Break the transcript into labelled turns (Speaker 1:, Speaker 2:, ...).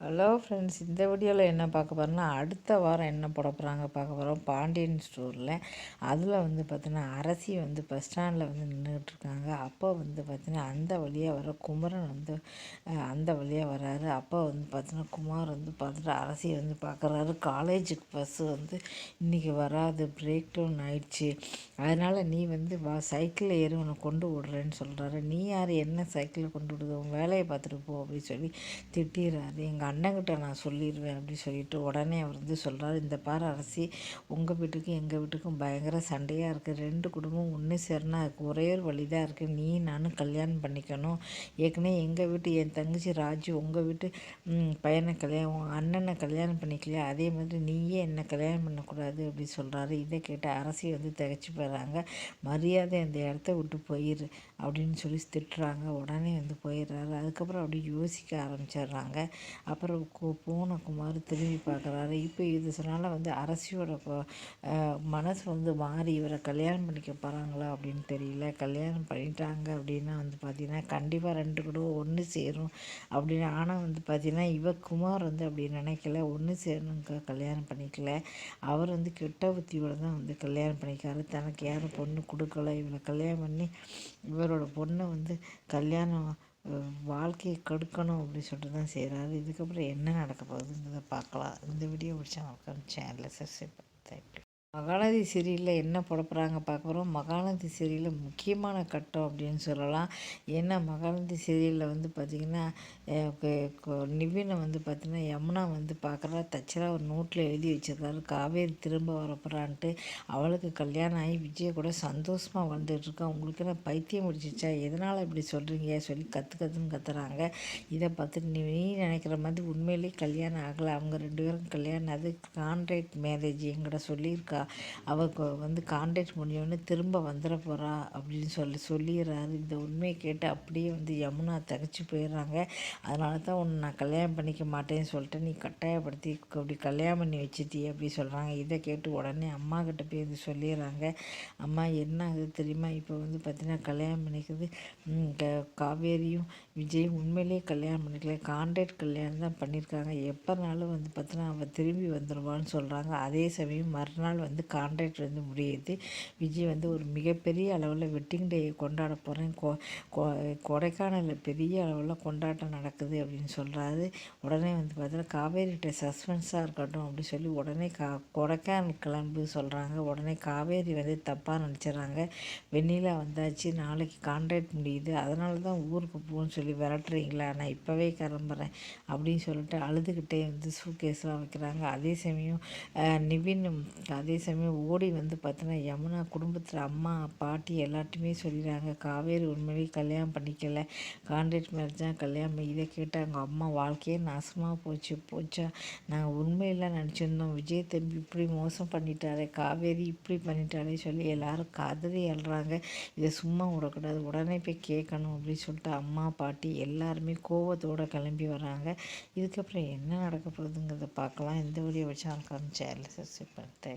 Speaker 1: Hello friends இந்த வீடியோவில் என்ன பார்க்க போகிறோம்னா அடுத்த வாரம் என்ன போட போகிறாங்க பார்க்க போகிறோம் பாண்டியன் ஸ்டோரில் அதில் வந்து பார்த்தீங்கன்னா அரசி வந்து பஸ் ஸ்டாண்டில் வந்து நின்றுட்டுருக்காங்க அப்போ வந்து பார்த்தீங்கன்னா அந்த வழியாக வர குமரன் வந்து அந்த வழியாக வராரு. அப்போ வந்து பார்த்தீங்கன்னா குமார் வந்து பார்த்துட்டு அரசியை வந்து பார்க்குறாரு காலேஜுக்கு பஸ்ஸு வந்து இன்றைக்கி வராது. பிரேக் டவுன் ஆயிடுச்சு. அதனால் நீ வந்து வா சைக்கிளில் ஏறி உன்னை கொண்டு விடுறேன்னு சொல்கிறாரு நீ யார்? என்ன சைக்கிளில் கொண்டு விடுது? உன் வேலையை பார்த்துட்டு போ அப்படின்னு சொல்லி திட்டிடுறாரு. எங்கள் அண்ணங்கிட்ட நான் சொல்லிடுவேன் அப்படின்னு சொல்லிட்டு உடனே அவர் வந்து சொல்கிறார் இந்த பார் அரசி உங்கள் வீட்டுக்கும் எங்கள் வீட்டுக்கும் பயங்கர சண்டையாக இருக்குது ரெண்டு குடும்பம் ஒன்று சேரனா அதுக்கு ஒரே ஒரு வழி தான் இருக்குது நீ நானும் கல்யாணம் பண்ணிக்கணும். ஏற்கனவே எங்கள் வீட்டு என் தங்கச்சி ராஜு உங்கள் வீட்டு பையனை கல்யாணம் உங்கள் அண்ணனை கல்யாணம் பண்ணிக்கலையா? அதே மாதிரி நீயே என்னை கல்யாணம் பண்ணக்கூடாது அப்படின்னு சொல்கிறாரு இதை கேட்டு அரசி வந்து திகச்சு போயிடுறாங்க மரியாதை அந்த இடத்த விட்டு போயிரு அப்படின்னு சொல்லி திட்டுறாங்க. உடனே வந்து போயிடுறாரு. அதுக்கப்புறம் அப்படி யோசிக்க ஆரம்பிச்சிடுறாங்க. அப்புறம் போன குமார் திரும்பி பார்க்குறாரு. இப்போ இது வந்து அரசியோட மனசு வந்து மாறி இவரை கல்யாணம் பண்ணிக்க போகிறாங்களா அப்படின்னு தெரியல. கல்யாணம் பண்ணிட்டாங்க அப்படின்னா வந்து பார்த்திங்கன்னா கண்டிப்பாக ரெண்டு கூட ஒன்று சேரும் அப்படின்னு ஆனால் வந்து பார்த்திங்கன்னா இவ குமார் வந்து அப்படி நினைக்கல. ஒன்று சேரணுங்க கல்யாணம் பண்ணிக்கல. அவர் வந்து கெட்ட புத்தியோட தான் வந்து கல்யாணம் பண்ணிக்காரு. தனக்கு யாரும் பொண்ணு கொடுக்கல. இவளை கல்யாணம் பண்ணி இவரோட பொண்ணை வந்து கல்யாணம் வாழ்க்கையை கெடுக்கணும் அப்படின்னு சொல்லிட்டு தான் செய்கிறாரு இதுக்கப்புறம் என்ன நடக்க போகுதுங்கிறத பார்க்கலாம். இந்த வீடியோ பிடிச்சா மறக்காம சேனலை சப்ஸ்கிரைப் தேங்க்யூ மகாநதி சீரியலில் என்ன புடப்புறாங்க பார்க்குறோம். பார்க்க போகிறோம் மகாநதி சீரியலில் முக்கியமான கட்டம் அப்படின்னு சொல்லலாம். ஏன்னா மகாநதி சீரியலில் வந்து பார்த்திங்கன்னா நிவினை வந்து பார்த்திங்கன்னா யமுனா வந்து பார்க்குறா தச்சரா ஒரு நோட்டில் எழுதி வச்சிருக்காரு. காவேரி திரும்ப வரப்போகிறான்ட்டு அவளுக்கு கல்யாணம் ஆகி விஜய் கூட சந்தோஷமாக வந்துட்டுருக்கா. உங்களுக்கு என்ன பைத்தியம் முடிச்சிச்சா எதனால் இப்படி சொல்கிறீங்க சொல்லி கற்று கற்றுன்னு கத்துறாங்க. இதை பார்த்துட்டு நீ நினைக்கிற மாதிரி உண்மையிலேயே கல்யாணம் ஆகலை. அவங்க ரெண்டு பேரும் கல்யாணம் அது கான்ட்ராக்ட் மேரேஜ் எங்கிட்ட சொல்லியிருக்கா. அவள் வந்து கான்டாக்ட் முடிஞ்சோடனே திரும்ப வந்துட போகிறா அப்படின்னு சொல்லி சொல்லிடுறாரு. இந்த உண்மையை கேட்டு அப்படியே வந்து யமுனா தகச்சு போயிடுறாங்க. அதனால தான் உன்னை நான் கல்யாணம் பண்ணிக்க மாட்டேன்னு சொல்லிட்டு நீ கட்டாயப்படுத்தி அப்படி கல்யாணம் பண்ணி வச்சுட்டி அப்படி சொல்கிறாங்க இதை கேட்டு உடனே அம்மா கிட்ட போய் வந்து சொல்லிடுறாங்க. அம்மா என்ன ஆகுது தெரியுமா? இப்போ வந்து பார்த்தீங்கன்னா கல்யாணம் பண்ணிக்கிறது காவேரியும் விஜய் உண்மையிலேயே கல்யாணம் பண்ணிக்கல. கான்ட்ராக்ட் கல்யாணம் தான் பண்ணியிருக்காங்க. எப்போனாலும் வந்து பார்த்தீங்கன்னா அவள் திரும்பி வந்துடுவான்னு சொல்கிறாங்க அதே சமயம் மறுநாள் வந்து கான்ட்ராக்ட் வந்து முடியுது. விஜய் வந்து ஒரு மிகப்பெரிய அளவில் வெட்டிங் டே கொண்டாட போகிறேன் கொ கொடைக்கானலில் பெரிய அளவில் கொண்டாட்டம் நடக்குது அப்படின்னு சொல்கிறாரு உடனே வந்து பார்த்தீங்கன்னா காவேரிகிட்ட சஸ்பென்ஸாக இருக்கட்டும் அப்படின்னு சொல்லி உடனே கா கொடைக்கானல் கிளம்பு சொல்கிறாங்க உடனே காவேரி வந்து தப்பாக நினச்சிட்றாங்க வெண்ணிலா வந்தாச்சு. நாளைக்கு கான்ட்ராக்ட் முடியுது. அதனால தான் ஊருக்கு போகணும்னு சொல்லி விரட்டுறீங்களா? நான் இப்போவே கிளம்புறேன் அப்படின்னு சொல்லிட்டு அழுதுகிட்டே வந்து சூக்கேஸ்லாம் வைக்கிறாங்க. அதே சமயம் நிவின் அதே சமயம் ஓடி வந்து பார்த்தோன்னா யமுனா குடும்பத்தில் அம்மா பாட்டி எல்லாத்தையுமே சொல்லிடுறாங்க. காவேரி உண்மையிலேயே கல்யாணம் பண்ணிக்கல. கான்ட்ராக்ட் மேரேஜாக கல்யாணம். இதை கேட்டால் அவங்க அம்மா வாழ்க்கையே நாசமாக போச்சு போச்சா? நாங்கள் உண்மையெல்லாம் நினச்சிருந்தோம். விஜய் தம்பி இப்படி மோசம் பண்ணிட்டாரே காவேரி இப்படி பண்ணிட்டாரே சொல்லி எல்லாரும் கதறி எழுறாங்க இதை சும்மா விடக்கூடாது. உடனே போய் கேட்கணும் அப்படின்னு சொல்லிட்டு அம்மா பாட்டி எல்லாருமே கோவத்தோடு கிளம்பி வராங்க இதுக்கப்புறம் என்ன நடக்க போகுதுங்கிறத பார்க்கலாம். இந்த வீடியோ வச்சு சேனல் சப்ஸ்கிரைப் பண்ணி